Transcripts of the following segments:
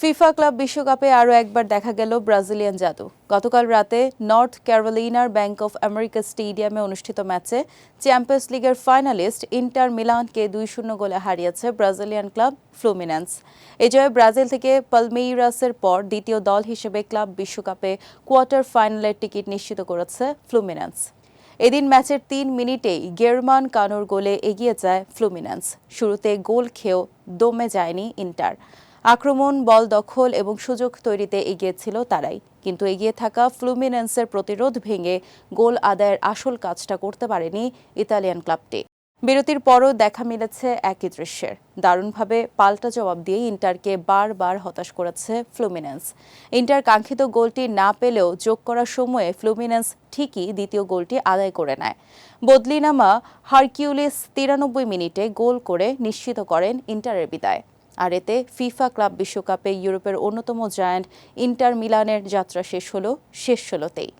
FIFA club বিশ্বকাপে আরও একবার দেখা গেল ব্রাজিলিয়ান জাদু। গতকাল রাতে নর্থ ক্যারোলিনার ব্যাংক অফ আমেরিকা স্টেডিয়ামে অনুষ্ঠিত ম্যাচে চ্যাম্পিয়ন্স লিগের ফাইনালিস্ট ইন্টার মিলানকে দুই শূন্য গোলে হারিয়েছে ব্রাজিলিয়ান ক্লাব ফ্লুমিনেন্স। এ জয়ে ব্রাজিল থেকে পালমেইরাসের পর দ্বিতীয় দল হিসেবে ক্লাব বিশ্বকাপে কোয়ার্টার ফাইনালের টিকিট নিশ্চিত করেছে ফ্লুমিনেন্স। এদিন ম্যাচের তিন মিনিটেই গেরমান কানোর গোলে এগিয়ে যায় ফ্লুমিনেন্স। শুরুতে গোল খেয়েও দমে যায়নি ইন্টার। আক্রমণ, বল দখল এবং সুযোগ তৈরিতে এগিয়েছিল তারাই। কিন্তু এগিয়ে থাকা ফ্লুমিনেন্সের প্রতিরোধ ভেঙে গোল আদায়ের আসল কাজটা করতে পারেনি ইতালিয়ান ক্লাবটি। বিরতির পরও দেখা মিলেছে একই দৃশ্যের। দারুণভাবে পাল্টা জবাব দিয়ে ইন্টারকে বারবার হতাশ করেছে ফ্লুমিনেন্স। ইন্টার কাঙ্ক্ষিত গোলটি না পেলেও যোগ করার সময়ে ফ্লুমিনেন্স ঠিকই দ্বিতীয় গোলটি আদায় করে নেয়। বদলিনামা হারকিউলিস তিরানব্বই মিনিটে গোল করে নিশ্চিত করেন ইন্টারের বিদায়। আর এতে ফিফা ক্লাব বিশ্বকাপে ইউরোপের অন্যতম জায়ান্ট ইন্টার মিলানের যাত্রা শেষ হলো, শেষ ষোলোতেই।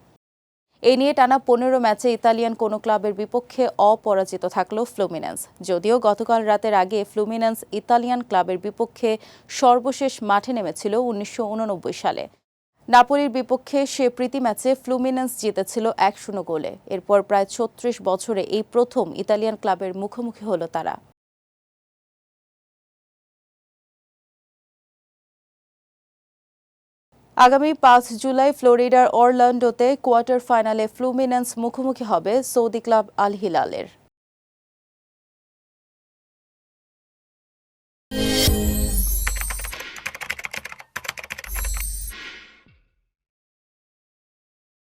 এ নিয়ে টানা পনেরো ম্যাচে ইতালিয়ান কোনো ক্লাবের বিপক্ষে অপরাজিত থাকল ফ্লুমিনেন্স। যদিও গতকাল রাতের আগে ফ্লুমিনেন্স ইতালিয়ান ক্লাবের বিপক্ষে সর্বশেষ মাঠে নেমেছিল উনিশশো উননব্বই সালে। নাপোলির বিপক্ষে সে প্রীতি ম্যাচে ফ্লুমিনেন্স জিতেছিল এক শূন্য গোলে। এরপর প্রায় ছত্রিশ বছরে এই প্রথম ইতালিয়ান ক্লাবের মুখোমুখি হলো তারা। আগামী পাঁচ জুলাই ফ্লোরিডার অরল্যান্ডোতে কোয়ার্টার ফাইনালে ফ্লুমিনেন্স মুখোমুখি হবে সৌদি ক্লাব আল হিলালের